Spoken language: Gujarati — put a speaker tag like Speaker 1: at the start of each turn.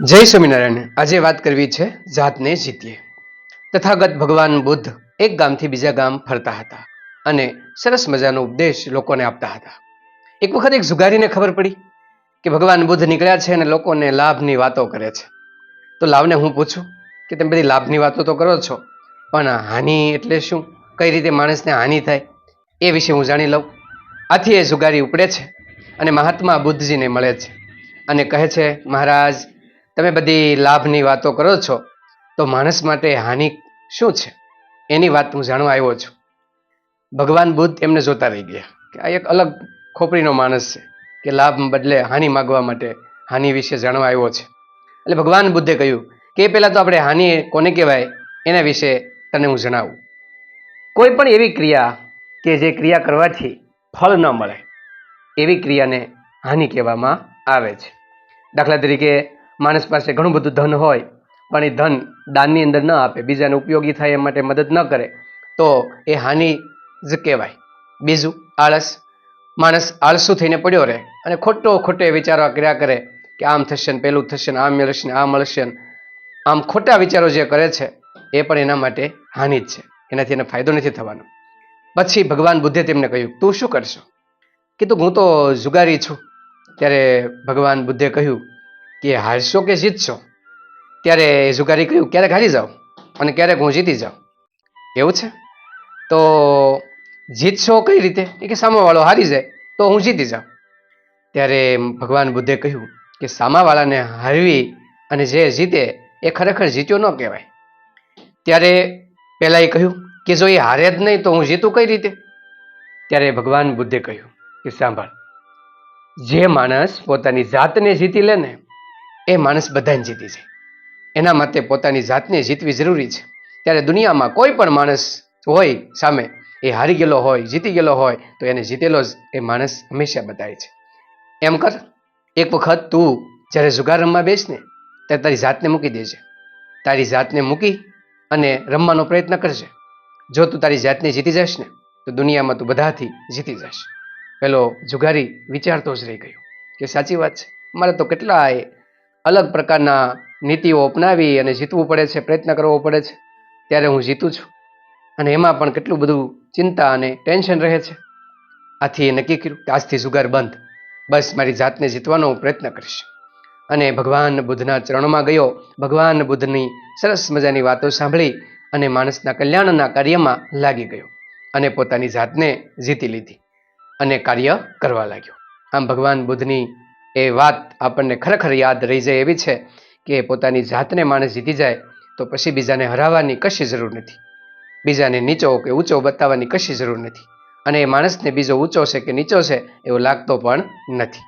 Speaker 1: જય સ્વામિનારાયણ. આજે વાત કરવી છે જાતને જીતીએ. તથાગત ભગવાન બુદ્ધ એક ગામથી બીજા ગામ ફરતા હતા અને સરસ મજાનો ઉપદેશ લોકોને આપતા હતા. એક વખત એક જુગારીને ખબર પડી કે ભગવાન બુદ્ધ નીકળ્યા છે અને લોકોને લાભની વાતો કરે છે. તો લાવને હું પૂછું કે તમે બધી લાભની વાતો તો કરો છો, પણ હાનિ એટલે શું? કઈ રીતે માણસને હાનિ થાય? એ વિશે હું જાણી લઉં. આથી એ જુગારી ઉપડે છે અને મહાત્મા બુદ્ધજીને મળે છે અને કહે છે, મહારાજ તમે બધી લાભની વાતો કરો છો, તો માણસ માટે હાનિ શું છે? એની વાત હું જાણવા આવ્યો છું. ભગવાન બુદ્ધ એમને જોતા રહી ગયા કે આ એક અલગ ખોપરીનો માણસ છે કે લાભ બદલે હાનિ માગવા માટે હાનિ વિશે જાણવા આવ્યો છે. એટલે ભગવાન બુદ્ધે કહ્યું કે પહેલાં તો આપણે હાનિ કોને કહેવાય? એના વિશે તને હું જણાવું. કોઈ પણ એવી ક્રિયા કે જે ક્રિયા કરવાથી ફળ ન મળે, એવી ક્રિયાને હાનિ કહેવામાં આવે છે. દાખલા તરીકે માણસ પાસે ઘણું બધું ધન હોય, પણ એ ધન દાનની અંદર ન આપે, બીજાને ઉપયોગી થાય એ માટે મદદ ન કરે, તો એ હાનિ જ કહેવાય. બીજું, આળસ. માણસ આળસુ થઈને પડ્યો રહે અને ખોટો ખોટે વિચારો કર્યા કરે કે આમ થશે ને પેલું થશે ને આમ મળશે ને આ મળશે આમ ખોટા વિચારો જે કરે છે, એ પણ એના માટે હાનિ જ છે. એનાથી એને ફાયદો નથી થવાનો. પછી ભગવાન બુદ્ધે તેમને કહ્યું, તું શું કરશો? કીધું, હું તો જુગારી છું. ત્યારે ભગવાન બુદ્ધે કહ્યું કે હારશો કે જીતશો? ત્યારે જુગારી કહ્યું ક્યારેક હારી જાઓ? અને ક્યારેક હું જીતી જાઉં? એવું છે? તો જીતશો કઈ રીતે? કે સામાવાળો હારી જાય, તો હું જીતી જાઉં. ત્યારે ભગવાન બુદ્ધે કહ્યું કે સામાવાળાને હારવી અને જે જીતે એ ખરેખર જીત્યો ન કહેવાય. ત્યારે પહેલાં એ કહ્યું કે જો એ હારે જ નહીં, તો હું જીતું કઈ રીતે? ત્યારે ભગવાન બુદ્ધે કહ્યું કે સાંભળ, જે માણસ પોતાની જાતને જીતી લે ને એ માણસ બધાને જીતી જાય. એના માટે પોતાની જાતને જીતવી જરૂરી છે. ત્યારે દુનિયામાં કોઈ પણ માણસ હોય સામે, એ હારી ગયેલો હોય, જીતી ગયેલો હોય, તો એને જીતેલો જ એ માણસ હંમેશા બતાવે છે. એમ કર, એક વખત તું જ્યારે જુગાર રમવા બેસ ને, ત્યારે તારી જાતને મૂકી દેજે. તારી જાતને મૂકી અને રમવાનો પ્રયત્ન કરજે. જો તું તારી જાતને જીતી જશ ને, તો દુનિયામાં તું બધાથી જીતી જશ પેલો જુગારી વિચારતો જ રહી ગયો. કે સાચી વાત છે. મારે તો કેટલાય અલગ પ્રકારના નીતિઓ અપનાવી અને જીતવું પડે છે, પ્રયત્ન કરવો પડે છે, ત્યારે હું જીતું છું. અને એમાં પણ કેટલું બધું ચિંતા અને ટેન્શન રહે છે. આથી એ નક્કી કર્યું કે આજથી જુગાર બંધ. બસ મારી જાતને જીતવાનો હું પ્રયત્ન કરીશ. અને ભગવાન બુદ્ધના ચરણોમાં ગયો. ભગવાન બુદ્ધની સરસ મજાની વાતો સાંભળી અને માણસના કલ્યાણના કાર્યમાં લાગી ગયો અને પોતાની જાતને જીતી લીધી અને કાર્ય કરવા લાગ્યો. આમ ભગવાન બુદ્ધની એ વાત આપણને ખરેખર યાદ રહી જાય એવી છે કે પોતાની જાતને માણસ જીતી જાય તો પછી બીજાને હરાવવાની કશી જરૂર નથી. બીજાને નીચો કે ઊંચો બતાવવાની કશી જરૂર નથી. અને એ માણસને બીજો ઊંચો છે કે નીચો છે એવો લાગતો પણ નથી.